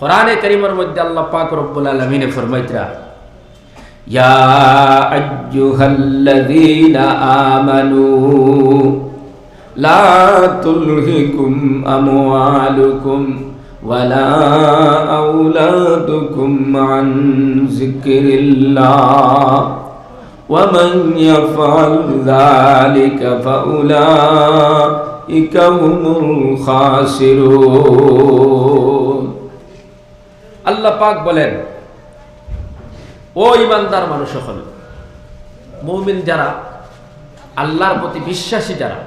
কোরআনে করিমের মধ্যে আল্লাহ পাক রব্বুল আলমিনে ফরমাইতরা ইয়া আইয়ুহাল্লাযীনা আমানু লা তুলহিকুম আমওয়ালুকুম ওয়ালা আওলাদুকুম আন যিকরিল্লাহ ومن يفعل ذلك فأولئك هم الخاسرون আল্লাহ পাক বলেন, ও ইমানদার মানুষ হল মৌমিন যারা, আল্লাহর প্রতি বিশ্বাসী যারা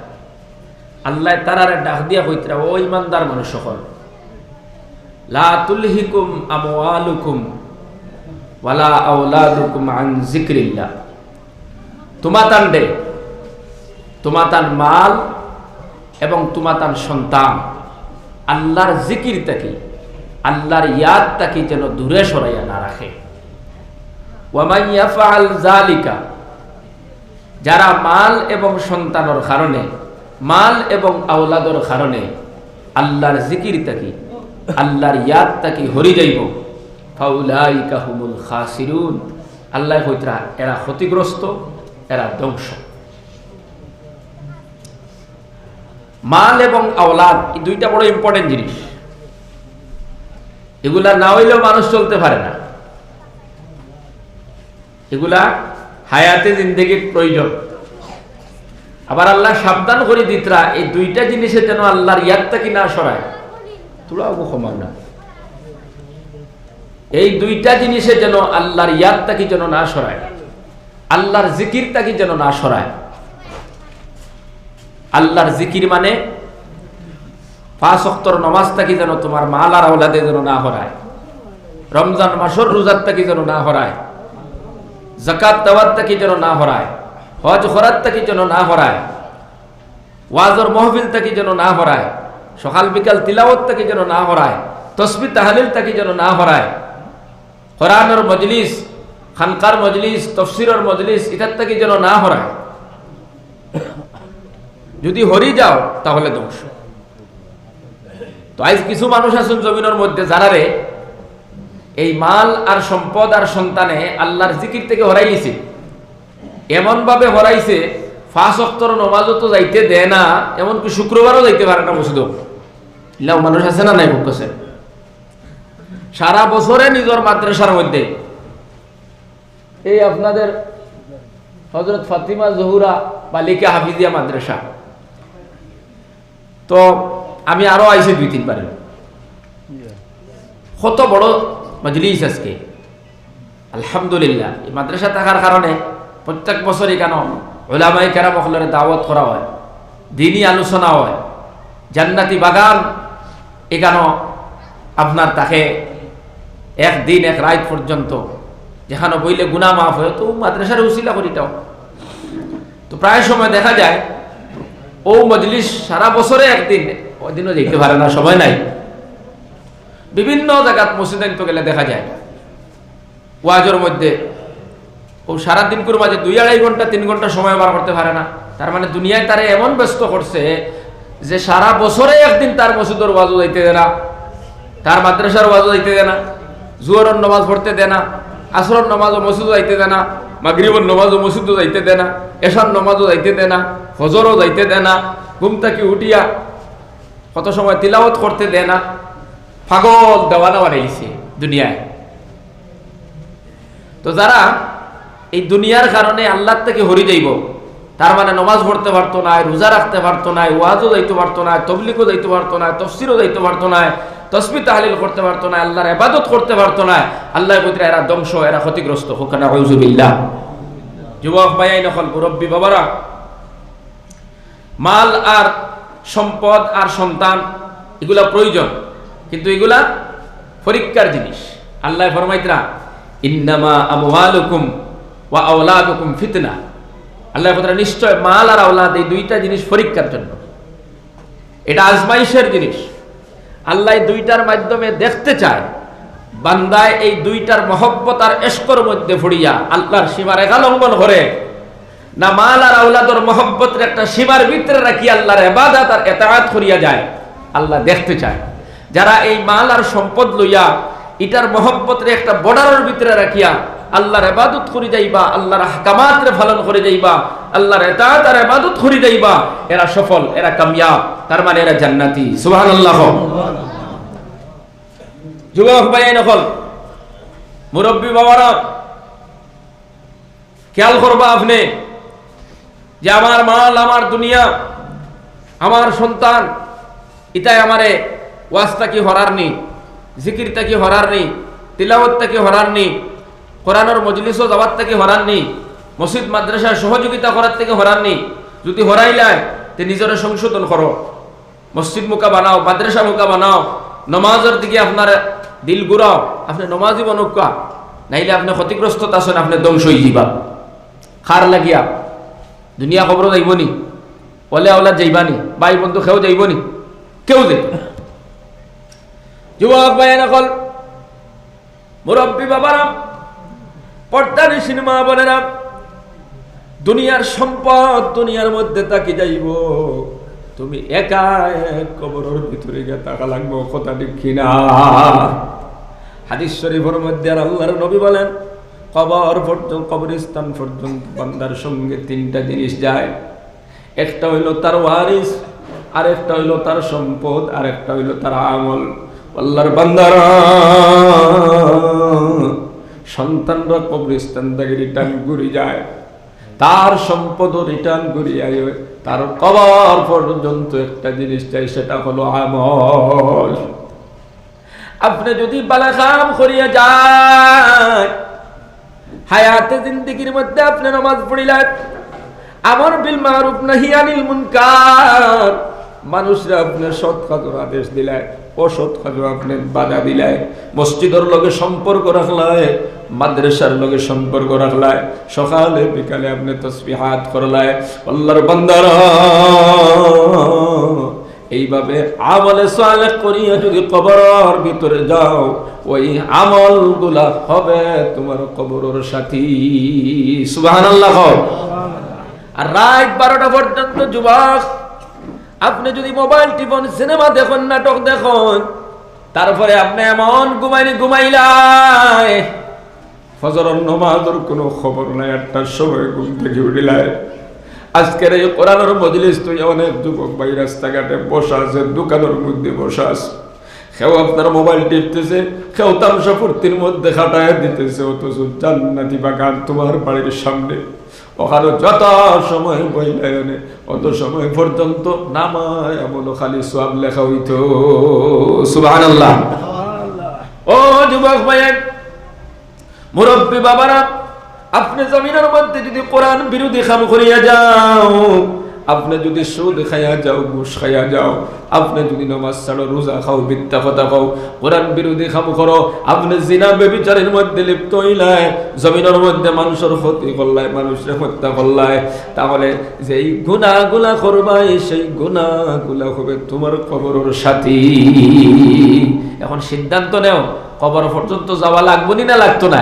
আল্লাহ তারারে ডাক দিয়া কইতরা ও ইমানদার মানুষ হল লা তুলহিকুম আমওয়ালুকুম ওয়ালা আওলাদুকুম আন যিকরিল্লাহ। তোমাতান ডে তোমাতান মাল এবং তোমাতান সন্তান, আল্লাহর জিকির তাকে আল্লাহর ইয়াদ তাকে যেন দূরে সরাইয়া না রাখে। জালিকা যারা মাল এবং সন্তানের কারণে, মাল এবং আওলাদর কারণে আল্লাহর জিকির তাকি আল্লাহর ইয়াদ তাকি হরি যাইব? ফাউলাইকা খাসিরুন। আল্লাহ হইতরা এরা ক্ষতিগ্রস্ত, এরা ধ্বংস। মাল এবং আওলাদ, এই দুইটা বড় ইম্পর্টেন্ট জিনিস। এগুলা না হইলেও মানুষ চলতে পারে না। এগুলা হায়াতে জিন্দগির প্রয়োজন। আবার আল্লাহ সাবধান করে দিতরা, এই দুইটা জিনিসে যেন আল্লাহর ইয়াদটা কি না সরায় তোলাও ক্ষমা না। এই দুইটা জিনিসের যেন আল্লাহর ইয়াদটা কি যেন না সরায়। আল্লাহর জিকিরটা কি যেন না সরায়। আল্লাহর জিকির মানে পাঁচ অক্তর নমাজটা কি যেন তোমার মাল আর আওলাদে যেন না হরায় রমজান মাসর রোজারটা কি যেন না হরায় জাকাত দেওয়ারটা কি যেন না হরায় হজ খরাতটা কি যেন না হরায় ওয়াজর মহফিলটা কি যেন না হরায় সকাল বিকাল তিলাওয়াতটা কি যেন না হরায় তসবি তাহালিলটা কি যেন না হরায় কোরআনের মজলিস খানকার মজলিস তফসিরের মজলিস ইত্যাদি কি যেন না হরায় যদি হরি যাও, তাহলে ধ্বংস। তো আজ কিছু মানুষ আছেন জমিনের মধ্যে যারা রে এই মাল আর সম্পদ আর সন্তানে আল্লাহর জিকির থেকে হরাই নিছে। এমন ভাবে হরাইছে ফাঁস অক্তর নমাজও তো যাইতে দেয় না, এমনকি শুক্রবারও যাইতে পারে না মসজিদ ইলাও মানুষ আছে না নাই বুকছে সারা বছরে নিজের মাদ্রাসার মধ্যে। এই আপনাদের হজরত ফাতিমা জহুরা বালিকা হাফিজিয়া মাদ্রাসা। তো আমি আরও আইছি দুই তিনবার কত বড় মজলিস আজকে। আলহামদুলিল্লাহ। এই মাদ্রাসা থাকার কারণে প্রত্যেক বছরই কেন ওলামাই কেরাম মহলের দাওয়াত করা হয় দিনই আলোচনা হয় জান্নাতি বাগান এখানো আপনার তাকে একদিন এক রাত পর্যন্ত। যেখানে বইলে গুনা মাফ হয় তো মাদ্রাসার উসিলা করিটাও তো প্রায় সময় দেখা যায় ও মজলিস সারা বছরে একদিন ওদিনও যেতে পারে না, সময় নাই। বিভিন্ন জায়গাত মসজিদ তো গেলে দেখা যায়, ওয়াজের মধ্যে, ও সারাদিন করে মাঝে দুই আড়াই ঘণ্টা, তিন ঘণ্টা সময় বার করতে পারে না। তার মানে দুনিয়ায় তারে এমন ব্যস্ত করছে যে সারা বছরে একদিন তার মসজিদের ওয়াজও যাইতে দেয় না, তার মাদ্রাসার ওয়াজও যাইতে দেয় না, জুয়ারের নমাজ পড়তে দেয় না, আসরের নমাজও মসজিদও যাইতে দেয় না, মাগরিবর নমাজও মসজিদও যাইতে দেয় না, এশার নমাজও যাইতে দেয় না হজরও যাইতে দেয় না, ঘুম থেকে উঠিয়া কত সময় তিলাওয়াত করতে দেয় না? পাগল দেওয়ানা বানাইছে দুনিয়ায়। তো যারা এই দুনিয়ার কারণে আল্লাহ থেকে হরি যাইব, তার মানে নমাজ পড়তে পারতো না, রোজা রাখতে পারতো না, ওয়াজও যাইতে পারতো না তবলিকও যাইতে পারতো না, তফসিরও যাইতে পারতো না তসবি তাহলিল করতে পারতো না, আল্লাহর এবাদত করতে পারতো না আল্লাহ কইতে এরা ধ্বংস, এরা ক্ষতিগ্রস্ত, হোক না হউজুবিল্লাহ যুবক ভাইয়াই নকল মুরব্বী বাবারা, মাল আর সম্পদ আর সন্তান, এগুলা প্রয়োজন। কিন্তু এগুলা পরীক্ষার জিনিস। আল্লাহ ফরমাইতরা, ইন্নামা আমওয়ালুকুম ওয়া আওলাদুকুম ফিতনা। আল্লাহ কথা নিশ্চয় মাল আর আওলাদ এই দুইটা জিনিস পরীক্ষার জন্য। এটা আজমাইশের জিনিস। আল্লাহ দুইটার মাধ্যমে দেখতে চায়, বান্দায় এই দুইটার মহব্বত আর এস্কর মধ্যে ফুড়িয়া আল্লাহর সীমার একা লঙ্ঘন করে। না মাল আর আউলাদর মহব্বতের একটা সীমার ভিতরে রাখি আল্লাহর এবাদাত আর এতায়াত করিয়া যায়। আল্লাহ দেখতে চায়। যারা এই মাল আর সম্পদ লইয়া ইটার মহব্বতের একটা বর্ডারের ভিতরে রাখিয়া আল্লাহর ইবাদত করে যাইবা, আল্লাহর হাকামাতরে পালন করে যাইবা, আল্লাহর এতাত আর ইবাদত করে যাইবা, এরা সফল, এরা কামিয়াব, তার মানে এরা জান্নাতি। সুবহানাল্লাহ। যুবক ভাই নকল, মুরব্বী বাবারা, খেয়াল করবা আপনি। যে আমার মাল, আমার দুনিয়া, আমার সন্তান ইতাই আমারে ওয়াজটা কি হরার নি জিকিরটা কি হরার নি তিলাওয়াতটা কি হরার নি কোরআনের মজলিসও যাওয়ার থেকে হরার নি মসজিদ, মাদ্রাসার সহযোগিতা করার থেকে হরার নি যদি হরাইলায় তে নিজের সংশোধন করো। মসজিদ মুখা বানাও, মাদ্রাসা মুখা বানাও, নমাজের দিকে আপনার দিল ঘুরাও, আপনি নমাজই বনুকা নাইলে আপনি ক্ষতিগ্রস্ত আছেন, আপনি ধ্বংস হয়ে যাবা খার লাগিয়া। দুনিয়া খবর যাইবনি। ওলে ওলা যাইবানি ভাই বন্ধু কেউ যাইবনি। কেউ যাইব না। যুবক ভাই নকল মুরব্বী বাবারা পর্দার সিনেমা বোনেরা, দুনিয়ার সম্পদ দুনিয়ার মধ্যে তাকি যাইব। তুমি একা এক কবরের ভিতরে গিয়ে তাকা লাগবো, কথা দেখি না হাদিস শরীফের মধ্যে আর আল্লাহর নবী বলেন কবর পর্যন্ত, কবরস্থান পর্যন্ত বান্দার সঙ্গে তিনটা জিনিস যায়। একটা হইল তার ওয়ারিস আর একটা হইল তার সম্পদ আর একটা হইল তার আমল। আল্লাহর বান্দারা, সন্তানরা কবরস্থান থেকে রিটার্ন ঘুরে যায়। তার সম্পদও রিটার্ন ঘুরিয়ে তার কবর পর্যন্ত একটা জিনিস চাই সেটা হলো আমল। আপনি যদি বালাকাম করিয়া যায় হায়াতে জিন্দিগির মধ্যে আপনি নামাজ পড়িলেন। আমার বিল মারুফ নাহি আনিল মুনকার। মানুষরা আপনার সৎ কাজের আদেশ দিলে অসৎ কাজে আপনি বাধা দিলে মসজিদের লগে সম্পর্ক রাখলায় মাদ্রাসার লগে সম্পর্ক রাখলায় সকালে, বিকালে আপনি তসবিহাত করলায় আল্লাহর বান্দারা এইভাবে আমলে সালেহ করিয়া যদি কবরের ভিতরে যাও, ওই আমলগুলা হবে তোমার কবরের সাথী। সুবহানাল্লাহ আর রাত বারোটা পর্যন্ত যুবক, আপনি যদি মোবাইল টিপন সিনেমা দেখুন, নাটক দেখুন, তারপরে আপনি এমন ঘুমাইনি ঘুমাইলাই, ফজরের নমাজের কোনো খবর নাই একটার সময় ঘুম থেকে উঠিলায় আজকের এই কোরআনের মজলিস তুই অনেক যুবক ভাই রাস্তাঘাটে বসা আছে দোকানের মধ্যে বসা আছে। কেউ আপনার মোবাইল টিপতেছে কেউ তামসা ফুর্তির মধ্যে খাটায় দিতেছে অথচ জান্নাতি বাগান তোমার বাড়ির সামনে। ওখানে যত সময় বইলায়নে অত সময় পর্যন্ত নামায় এমন খালি সব লেখা হইতো। সুবহানাল্লাহ। ও যুবক ভাইয়ের মুরব্বী বাবারা আপনি জমিনের মধ্যে যদি কোরআন বিরোধী খাম করিয়া যাও, আপনি যদি সুদ খাইয়া যাও, ঘুষ খাইয়া যাও, আপনি যদি নমাজ ছাড়ো, রোজা খাও বিদ্যা কথা খাও কোরআন বিরোধী খাম করো, আপনি জিনা বেবিচারের মধ্যে লিপ্ত হইলায় জমিনের মধ্যে মানুষের ক্ষতি করলায়, মানুষের হত্যা করলায়, তাহলে যেই গুণাগুলা করবাই সেই গুণাগুলা হবে তোমার কবরের সাথী। এখন সিদ্ধান্ত নেও, কবর পর্যন্ত যাওয়া লাগবো নি না লাগতো না?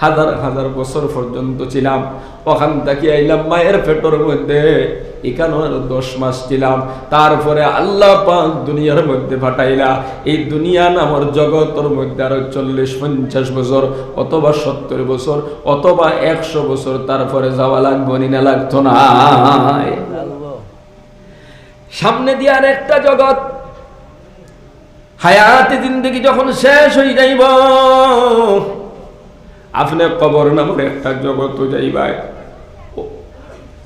হাজার হাজার বছর পর্যন্ত ছিলাম। ওখান থেকে আইলাম মায়ের পেটর মধ্যে। এখানে দশ মাস ছিলাম। তারপরে আল্লাহ পাক দুনিয়ার মধ্যে পাঠাইলা। এই দুনিয়া নামর জগতের মধ্যে আরও চল্লিশ, পঞ্চাশ বছর অথবা সত্তর বছর অথবা একশো বছর তারপরে যাওয়া লাগবো নি লাগতো না। সামনে দিয়ে আর একটা জগৎ। হায়াতে জিন্দগি যখন শেষ হয়ে যাইব আপনি কবর নামের একটা জগৎ যাইবাই।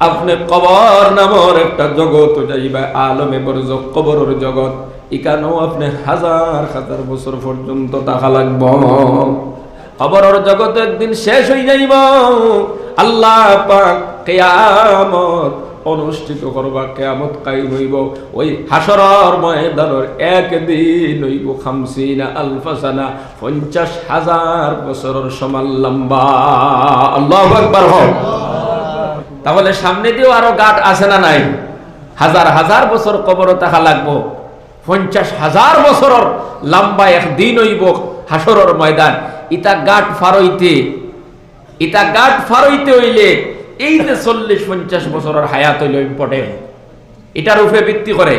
আপনি কবর নামর একটা জগৎ যাইবাই, আলমে বরজ কবরের জগৎ। ইকানেও আপনি হাজার হাজার বছর পর্যন্ত টাকা লাগব। কবরের জগৎ একদিন শেষ হয়ে যাইব। আল্লাহ পাক কেয়ামত অনুষ্ঠিত করবা, কেয়ামত কাইম হইব। ওই হাসরর ময়দানের একদিন হইব খামসিনা আলফাসানা, পঞ্চাশ হাজার বছরের সমান লম্বা। আল্লাহ একবার হোক। তাহলে সামনে দিয়েও আরও গাট আছে না নাই? হাজার হাজার বছর কবর থাকা লাগবো। পঞ্চাশ হাজার বছরের লম্বা একদিন হইব হাসরর ময়দান। ইটা গাট ফারইতে। ইটা গাট ফারইতে হইলে এই যে চল্লিশ পঞ্চাশ বছরের হায়াত হইল ইম্পর্টেন্ট এটার উপরে ভিত্তি করে।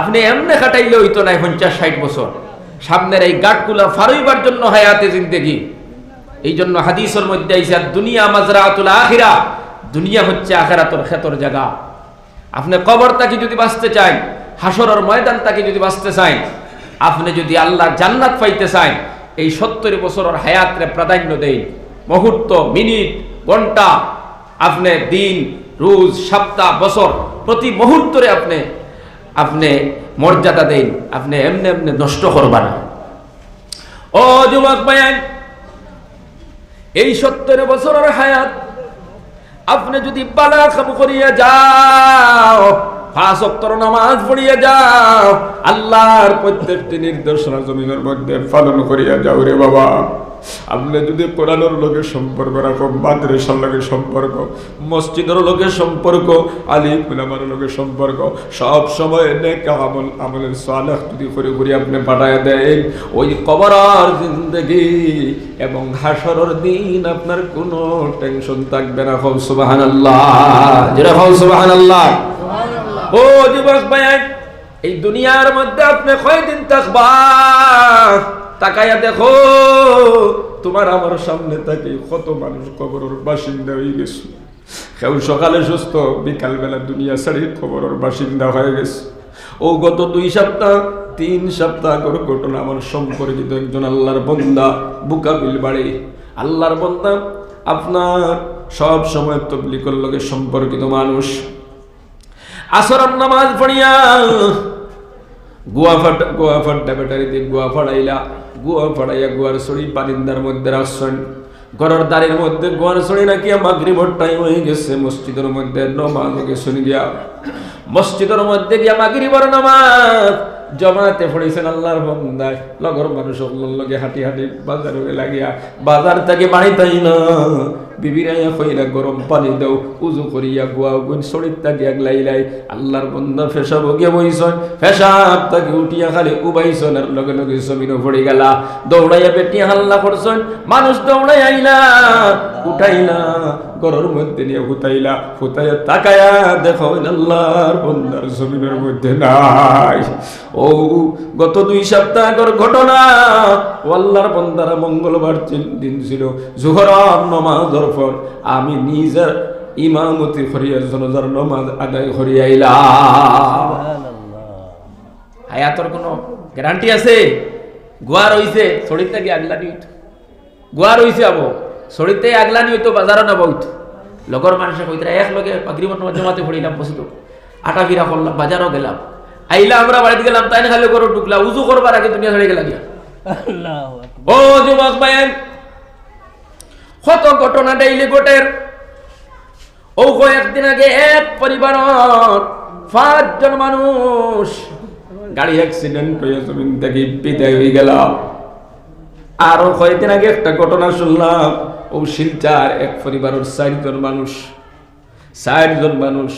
আপনি এমনি কাটাইলে হইতো নাই পঞ্চাশ, ষাট বছর। সামনের এই গাটগুলা ফারইবার জন্য হায়াতে জিন্দেগি। এই জন্য হাদিসের মধ্যে আইসা দুনিয়া মাজরাতুল আখিরা দুনিয়া হচ্ছে আখেরাতর খেতর জায়গা। আপনি কবর তাকে যদি বাঁচতে চান হাসরের ময়দান তাকে যদি বাঁচতে চান, আপনি যদি আল্লাহ জান্নাত পাইতে চান, এই সত্তর বছরের হায়াতরে প্রাধান্য দেন। মুহূর্ত, মিনিট ঘণ্টা আপনি দিন, রোজ, সপ্তাহ, বছর, প্রতি মুহূর্তরে আপনি আপনি মর্যাদা দেন, আপনি এমনি এমনি নষ্ট করবা না। ও যুবক ভাইয়ান, এই সত্তর বছরের হায়াত আপনি যদি বালা খাম করিয়া যাও পাঁচ নামাজ পড়িয়া যাও। আল্লাহর প্রত্যেকটি নির্দেশনা জমিনের মধ্যে পালন করিয়া যাও রে বাবা। আপনি যদি কোরআনের লোকের সম্পর্ক রাখো লোকের সম্পর্ক, মসজিদের লোকের সম্পর্ক, আলী লোকের সম্পর্ক, সব সময় নেক আমল, আমলের সালেহ যদি করে করে আপনি পাঠায় দেন, ওই কবরার জিন্দগি এবং হাসরের দিন আপনার কোনো টেনশন থাকবে না। হল সুবহানাল্লাহ। যেটা হল সুবহানাল্লাহ। ও যুবক ভাই, এই দুনিয়ার মধ্যে আপনি কয়দিন থাকবা তাকাইয়া দেখো, তোমার আমার সামনে তাকে কত মানুষ কবরের বাসিন্দা হয়ে গেছে। কেউ সকালে সুস্থ বিকাল বেলা দুনিয়া ছাড়ি খবরের বাসিন্দা হয়ে গেছে। ও গত দুই সপ্তাহ, তিন সপ্তাহ করে ঘটনা আমার সম্পর্কিত একজন আল্লাহর বন্দা বুকাবিল বাড়ি। আল্লাহর বন্দা, আপনার সব সময় তবলিকর লোকে সম্পর্কিত মানুষ। আসরার নামাজ পড়িয়া গুয়া ফাটা গুয়া ফাটা ব্যাটারিতে গুয়া ফাড়াইলা। গুয়া ফাড়াইয়া গুয়ার ছড়ি পানিন্দার মধ্যে রাখছেন। ঘরের দাঁড়ের মধ্যে গোয়ার ছড়ি নাকি মাগরিবর টাইম হয়ে গেছে, মসজিদের মধ্যে নমাজ শুনি গিয়া মসজিদের মধ্যে গিয়া মাগরিবর নামাজ। জমাতে পড়েছেন আল্লাহর বন্দায়। লগর মানুষ লগে হাঁটি হাঁটি বাজারে লাগিয়া। বাজার থেকে বাড়ি তাই না? বিবিরাইয়া কইরা গরম পানি দাও, উজু করিয়া গুয়া গুন, শরীর তাকে আগলাই লাই আল্লাহর বন্ধা ফেসাব গিয়া বইছন ফেসাব তাকে উঠিয়া খালি উবাইছন আর লগে লগে জমিনও পড়ে গেলা। দৌড়াইয়া বেটিয়া হাল্লা করছন মানুষ দৌড়াই আইলা উঠাইলা গরর মধ্যে নিয়ে ফুতাইলা ফুতাইয়া তাকায়া দেখো আল্লাহর বন্দার জমিনের মধ্যে নাই। ও, গত দুই সপ্তাহ আগর ঘটনা, ও আল্লাহর বন্দারা মঙ্গলবার দিন ছিল, জোহরাম নমাজের পর আমি নিজের ইমামতি করিয়া জনজার নমাজ আদায় করিয়া আইলাম। হায়াতর কোনো গ্যারান্টি আছে? গোয়া রইছে শরীরটা কি আগলানি হইতো গোয়া রইছে আবো শরীরতে আগলানি হইতো বাজারও না বইতো লগর মানুষে কইতরা এক লগে পাগরিবন জমাতে পড়িলাম বসতো আটা ফিরা করলাম বাজারও গেলাম। আইলা আমরা বাড়িতে গেলাম তাই না খালি করো ঢুকলা উজু করবার আগে দুনিয়া ছেড়ে গেলা গিয়া। ও যুবক ভাইয়ের কত ঘটনা ডেইলি গোটের। ও কয়েকদিন আগে এক পরিবার পাঁচজন মানুষ গাড়ি অ্যাক্সিডেন্ট হয়ে জমিন থেকে বিদায় হয়ে গেল। আরও কয়েকদিন আগে একটা ঘটনা শুনলাম ও শিলচার এক পরিবারের চারজন মানুষ। চারজন মানুষ,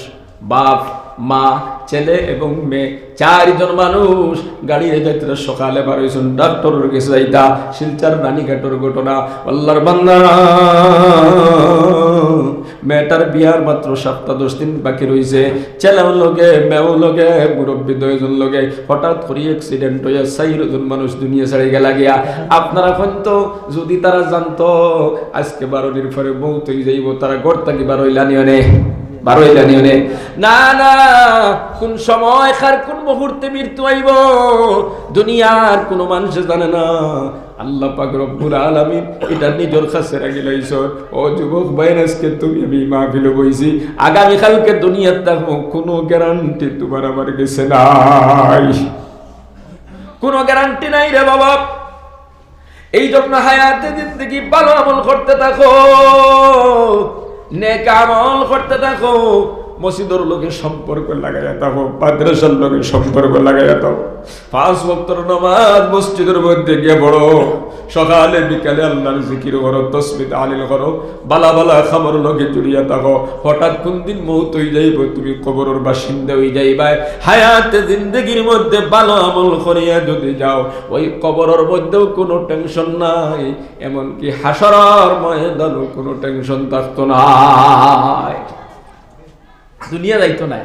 বাপ মা, ছেলে এবং মেয়ে, চারজন মানুষ। গাড়ি যাইতে সকালে বার হয়েছেন ডাক্তারের কাছে যাইতা, শিলচার রানীঘাটের ঘটনা। আল্লাহর বান্দা। মেয়েটার বিয়ার মাত্র সপ্তাহ দশ দিন বাকি রয়েছে ছেলেও লগে, মেয়েও লগে, মুরব্বী দুইজন লগে। হঠাৎ করে অ্যাক্সিডেন্ট হয়ে চাইরজন মানুষ দুনিয়া ছেড়ে গেলা গিয়া। আপনারা এখন তো যদি তারা জানতো, আজকে বারো দিন পরে বউ তুই যাইব, তারা ঘর থাকি বারোইলা নিয়নে। বারোইলা নিয়নে না। না কোন সময় কার কোন মুহূর্তে মৃত্যু আইব দুনিয়ার কোন মানুষ জানে না। আল্লাহ পাক রব্বুল আলামিন এটা নিজের কাছে রাখি লাইছর ও যুবক ভাইয়ের, আজকে তুমি আমি মাহফিলে বইছি। আগামী কালকে দুনিয়ার থাকব, কোনো গ্যারান্টি তোমার আমার গেছে নাই। কোনো গ্যারান্টি নাই রে বাবা। এই জন্য হায়াতে জিন্দগি ভালো আমল করতে থাকো। নেক আমল করতে থাকো মসজিদের লোকে সম্পর্ক লাগাইয়া থাকো মাদ্রাসার লোকে সম্পর্ক লাগাইয়া থাকো পাঁচ বক্তর নামাজ মসজিদের মধ্যে গিয়ে বড় সকালে, বিকালে আল্লাহর জিকির করো তসমিত আলিল করো, বালা বালা খাবার লোকে জুড়িয়া থাকো। হঠাৎ কোন দিন মৌত হয়ে যাইব, তুমি কবরের বাসিন্দা হয়ে যাইবাই। হায়াতে জিন্দগির মধ্যে ভালো আমল করিয়া যদি যাও, ওই কবরের মধ্যেও কোনো টেনশন নাই, এমনকি হাসরার ময়দানও কোনো টেনশন থাকতো নাই। দুনিয়া যাইতো নাই।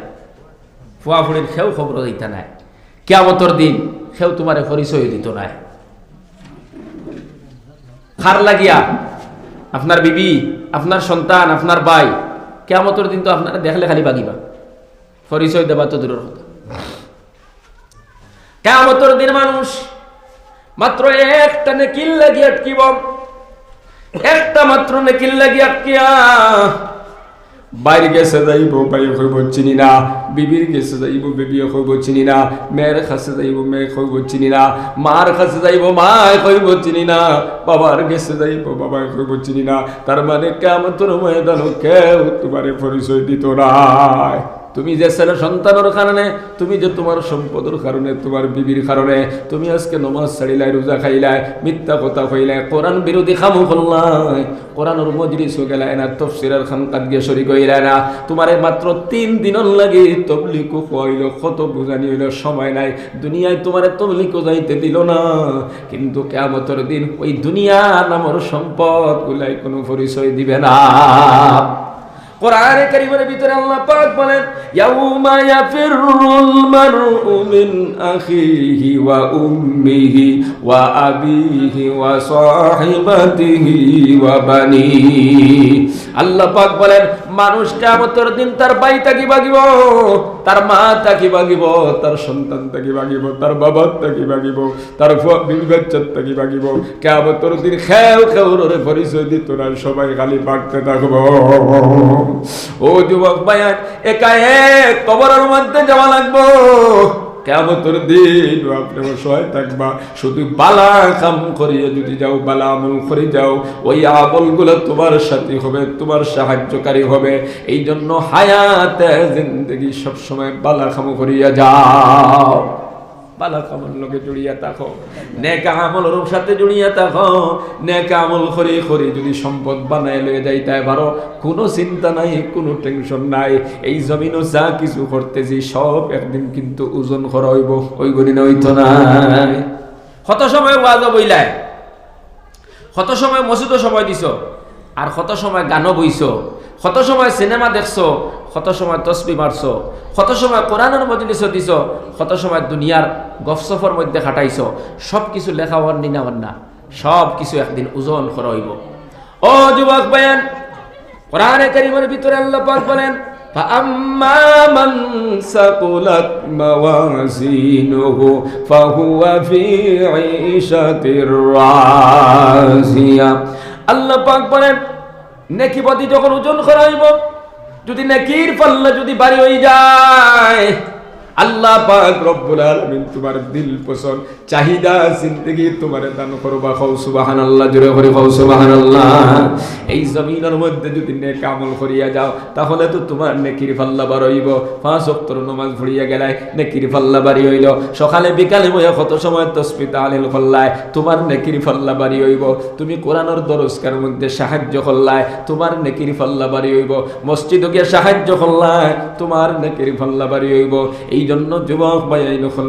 ফুয়া ফুড়ির সেও খবর দিতে নাই। কেয়ামতর দিন সেও তোমারে পরিচয় দিত নাই। খার লাগিয়া আপনার বিবি আপনার সন্তান আপনার ভাই কেয়ামতর দিন তো আপনারা দেখলে খালি বাগিবা। পরিচয় দেবা তো দূরের কথা। কেয়ামতর দিন মানুষ মাত্র একটা নেকিল লাগিয়ে আটকিব। একটা মাত্র নেকিল লাগিয়ে আটকিয়া। বাইরে গেছে যাইব বাইরে হইব চিনি না বিবির গেছে যাইব বিবি হইব চিনি না মেয়ের কাছে যাইব মেয়ে হইব চিনি না মার কাছে যাইব মা হইব চিনি না বাবার গেছে যাইব বাবা হইব চিনি না তার মানে কেমন তোর ময়দান কেউ তোমার পরিচয় দিত না। তুমি যে ছেলে সন্তানের কারণে, তুমি যে তোমার সম্পদের কারণে, তোমার বিবির কারণে, তুমি আজকে নমাজ ছাড়িলাই, রোজা খাইলাই, মিথ্যা কথা কইলাই, কোরআন বিরোধী খামু করলাই কোরআনের মজলিস গেলাই না, তফসিরের খান কাদগে শরীক হইলাই না। তোমারে মাত্র তিন দিনের লাগে তবলিকো কইল, কত বুঝানি হইল, সময় নাই। দুনিয়ায় তোমারে তবলিকো যাইতে দিল না। কিন্তু কেমতর দিন ওই দুনিয়া নামর সম্পদ গুলাই কোনো পরিচয় দিবে না। কোরআনে কারিমের ভিতরে আল্লাহ পাক বলেন, ইয়াউমা ইয়াফিরুল মারউ মিন আখিহি ওয়া উম্মিহি ওয়া আবিহি ওয়া সাহিবাতিহি ওয়া বানি আল্লাহ পাক বলেন মানুষ কিয়ামতের দিন তার বাই তাকি বাগিব তার মা তাকি বাগিব তার সন্তান তাকি বাগিব তার বাবা তাকি বাগিব তার বিবি তাকি বাগিব কেমতর দিন খেউ খেউরে পরিচয় দিত না, সবাই খালি বাগতে থাকব। ও যুবক ভাইয়া একা এক কবরের মধ্যে যাওয়া লাগবো। কেমতর দিন আপনি সহায় থাকবা। শুধু বালা কাম করিয়ে যদি যাও, বালা আমল করে যাও, ওই আমলগুলো তোমার সাথে হবে, তোমার সাহায্যকারী হবে। এই জন্য হায়াতে জিন্দগি সবসময় বালা কাম করিয়া যাও। বালা লোকে থাকো। নেকা আমলের সাথে থাকো। নেকা আমল করি করি যদি সম্পদ বানায় লয়ে যাইতে পারো কোনো চিন্তা নাই, কোনো টেনশন নাই। এই যা কিছু করতেছি, সব একদিন কিন্তু ওজন করা হইব। ওই গণি হইতো নাই কত সময় ওয়াজ বইলাই কত সময় মসজিদও সময় দিছ? আর কত সময় গানও বইছ? কত সময় সিনেমা দেখছ? কত সময় তসবি মারছ কত সময় কোরআনের মজলিস দিছ কত সময় দুনিয়ার গফসফর মধ্যে খাটাইছ সব কিছু লেখা হওয়ার নিনাওয়ার না সব কিছু একদিন ওজন করা হইব ও যুবক বায়ান কোরআনে কারিমের ভিতরে আল্লাহ পাক বলেন فأما من ثقلت موازينه فهو في عيشة راضية আল্লাহ পাক বলেন নেকি পতি যখন ওজন করা হইব যদি নেকির পাল্লা যদি বাড়ি হয়ে যায় আল্লাহ পাক রব্বুল আলামিন তোমার দিল পছন্দ চাহিদা, জিন্দগি তোমার দান করবা খাও সুবহানাল্লাহ জুড়ে করে খাও সুবহানাল্লাহ। এই জমিনের মধ্যে যদি নেক আমল করিয়া যাও, তাহলে তো তোমার নেকির পাল্লা বার হইব। পাঁচ ওয়াক্তর নামাজ পড়িয়া গেলাই নেকির পাল্লা বাড়ি হইল। সকালে বিকালে বইয়া কত সময় তসবিত আলিল করলায়, তোমার নেকির পাল্লা বাড়ি হইব। তুমি কোরআনের দরজকার মধ্যে সাহায্য করলায়, তোমার নেকির পাল্লা বাড়ি হইব। মসজিদ গিয়ে সাহায্য করলায়, তোমার নেকির পাল্লা বাড়ি হইব। এই জন্য যুবক ভাই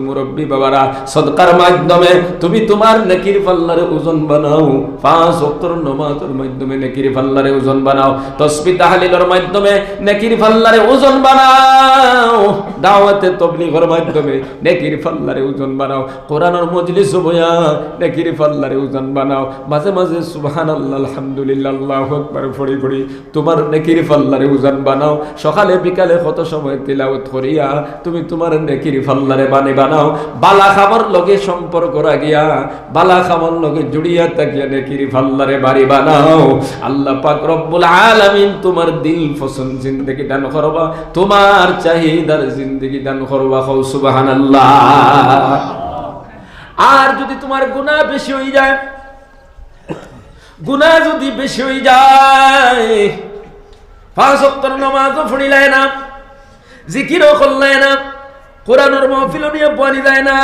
মুরব্বী বাবারা, সদকার মাধ্যমে তুমি তোমার নেকির পাল্লারে ওজন বানাও। পাঁচ ওয়াক্তর নামাজের মাধ্যমে নেকির পাল্লারে ওজন বানাও। তসবি তাহলিলের মাধ্যমে নেকির পাল্লারে ওজন বানাও। দাওয়াতে তবলিগের মাধ্যমে নেকির পাল্লারে ওজন বানাও। কোরআনের মজলিস বয়া নেকির পাল্লারে ওজন বানাও। মাঝে মাঝে সুবহানাল্লাহ, আলহামদুলিল্লাহ, আল্লাহু আকবার পড়ি পড়ি তোমার নেকির পাল্লারে ওজন বানাও। সকালে, বিকালে কত সময় তিলাওয়াত করিয়া তুমি তোমার নেকির পাল্লারে বানে বানাও। বালা খাবার লগে সম্পর্ক রাখিয়া, বালা খাবার লগে জুড়িয়া তাকিয়া নেকির পাল্লারে বাড়ি বানাও। আল্লাহ পাক রব্বুল আলামিন তোমার দিল পছন্দ জিন্দগি দান করবা, তোমার চাহিদার জিন্দগি দান করবা হও সুবহানাল্লাহ। আর যদি তোমার গুণা বেশি হয়ে যায় গুণা যদি বেশি হয়ে যায়, পাঁচ অক্টর নামাজও ফুড়িলাই না, জিকিরও করলাই না কোরআনের মহফিল নিয়ে বনি যায় না।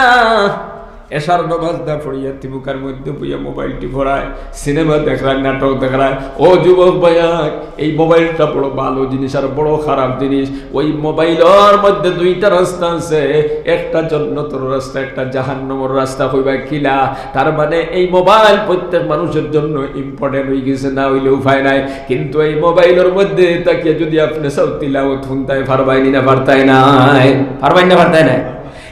এসার নমাজ দা পড়িয়া তিমুকার মধ্যে বইয়া মোবাইলটি ভরায়, সিনেমা দেখরায় নাটক দেখরায় ও যুবক ভাইয়াক এই মোবাইলটা বড় ভালো জিনিস আর বড় খারাপ জিনিস। ওই মোবাইলের মধ্যে দুইটা রাস্তা আছে, একটা জন্নতর রাস্তা, একটা জাহান্নমর রাস্তা হইবা কিলা তার মানে এই মোবাইল প্রত্যেক মানুষের জন্য ইম্পর্টেন্ট হয়ে গেছে, না হইলে উপায় নাই। কিন্তু এই মোবাইলের মধ্যে তাকে যদি আপনি সব তিলাওত শুনতাই পারবাইনি না পারতাই নাই। পারবেন না পারতাই না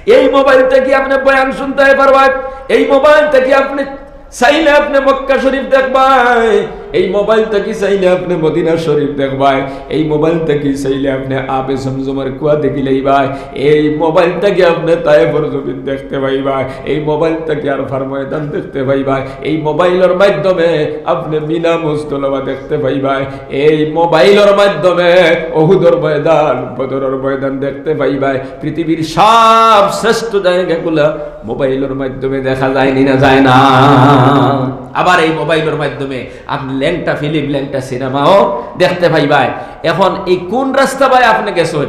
এই মোবাইলটা কি আপনি বয়ান শুনতে পারবেন? এই মোবাইলটা কি আপনি চাইলে আপনি মক্কা শরীফ দেখবাই এই মোবাইলটা কি চাইলে আপনি মদিনা শরীফ দেখবাই? এই মোবাইলটা কি চাইলে আপনি আবে জমজমের কুয়া দেখিলেই ভাই এই মোবাইলটা কি আপনি তায়েফর জমিন দেখতে পাইবাই? এই মোবাইলটা কি আরফার ময়দান দেখতে পাইবাই? এই মোবাইলের মাধ্যমে আপনি মিনা মুস্তলবা দেখতে পাইবাই। এই মোবাইলের মাধ্যমে অহুদর ময়দান, বদরের ময়দান দেখতে পাইবাই। পৃথিবীর সব শ্রেষ্ঠ জায়গাগুলা মোবাইলের মাধ্যমে দেখা যায়নি না যায় না? আবার এই মোবাইলের মাধ্যমে আপনি ল্যাংটা ফিল্ম, ল্যাংটা সিনেমাও দেখতে ভাই। পাইবাই এখন এই কোন রাস্তা ভাই আপনি গেছেন?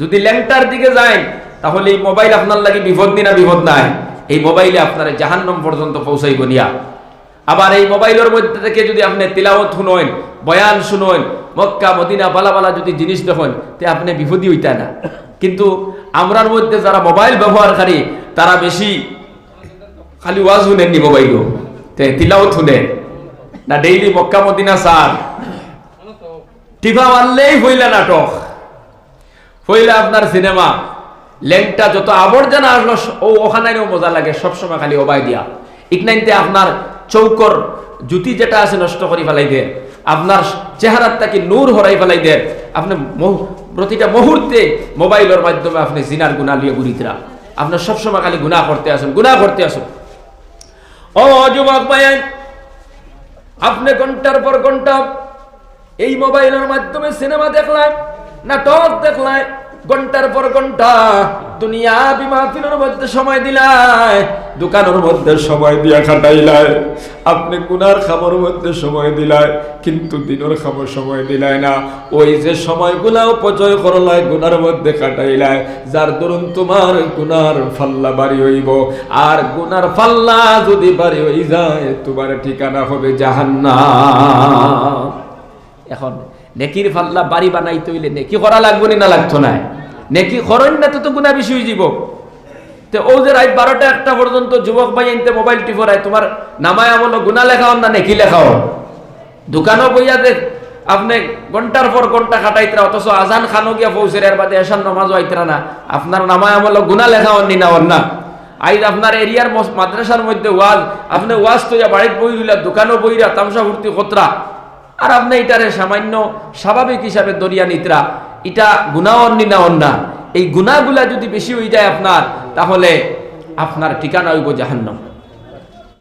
যদি ল্যাংটার দিকে যায় তাহলে এই মোবাইল আপনার লাগে বিপদ না বিপদ নাই। এই মোবাইলে আপনার জাহান্নম পর্যন্ত পৌঁছাইব নিয়া। আবার এই মোবাইলের মধ্যে থেকে যদি আপনি তিলাওত শুনেন, বয়ান শুনেন, মক্কা, মদিনা, বালা বালা যদি জিনিস দেখেন, তে আপনি বিপদই হইতা না। কিন্তু আমরার মধ্যে যারা মোবাইল ব্যবহারকারী, তারা বেশি খালি ওয়াজ শুনেননি মোবাইলও। তে তিলাওত শুনেন না ডেইলি মদিনা সার টিফা মারলেই হইলা নাটক হইলে আপনার সিনেমা ল্যাংটা যত আবর্জনা আসলো ও ওখানেও মজা লাগে সবসময় খালি ওবাই দিয়া ইকনাইনতে আপনার চৌকর জুতি যেটা আছে নষ্ট করে ফেলাই দেন আপনার চেহারার তাকে নূর হরাই ফেলাই দেন আপনি প্রতিটা মুহূর্তে মোবাইলের মাধ্যমে আপনি জিনার গুণা লিয়ে ঘুরিতরা আপনার সবসময় খালি গুণা করতে আসুন গুণা করতে আসুন ও যুবক ভাই আপনি ঘণ্টার পর ঘণ্টা এই মোবাইলের মাধ্যমে সিনেমা দেখলাম নাটক দেখলাম ঘণ্টার পর ঘণ্টা দুনিয়া বিমাফিলের মধ্যে সময় দিলায়, দোকানের মধ্যে সময় দিয়া খাটাইলায়, আপনি গুনার খাবার মধ্যে সময় দিলায়, কিন্তু দিনের খাবার সময় দিলায় না। ওই যে সময়গুলা অপচয় করলায়, গুনার মধ্যে কাটাইলায় যার দরুন তোমার গুনার ফাল্লা বাড়ি হইব। আর গুনার ফাল্লা যদি বাড়ি হই যায়, তোমার ঠিকানা হবে জাহান্নাম। এখন নেকির ফাল্লা বাড়ি বানাইতে হইলে নেকি করা লাগবো না লাগতো না নেকি করেন না তো গুণা বেশি হয়ে যাব তো ও যে রাত বারোটা একটা পর্যন্ত যুবক ভাই আনতে মোবাইল টিপরায় তোমার নামায় আমল গুণা লেখাও না, নেকি লেখাও? দোকানও বইয়া দেখ আপনি ঘণ্টার পর ঘণ্টা কাটাইতরা অথচ আজান খানো গিয়া পৌঁছে এর বাদে এসান নমাজ আইতরা না। আপনার নামায় আমল গুণা লেখাও নি না না। আইজ আপনার এরিয়ার মাদ্রাসার মধ্যে ওয়াজ, আপনি ওয়াজ তো বাড়িতে বই দিলা দোকানও বইরা, তামসা ভর্তি কতরা আর আপনি এটারে সামান্য স্বাভাবিক হিসাবে দরিয়া নিতরা এটা গুণা অন্নি না। অন্না এই গুণাগুলা যদি বেশি হয়ে যায় আপনার, তাহলে আপনার ঠিকানা হইব জাহান্নাম।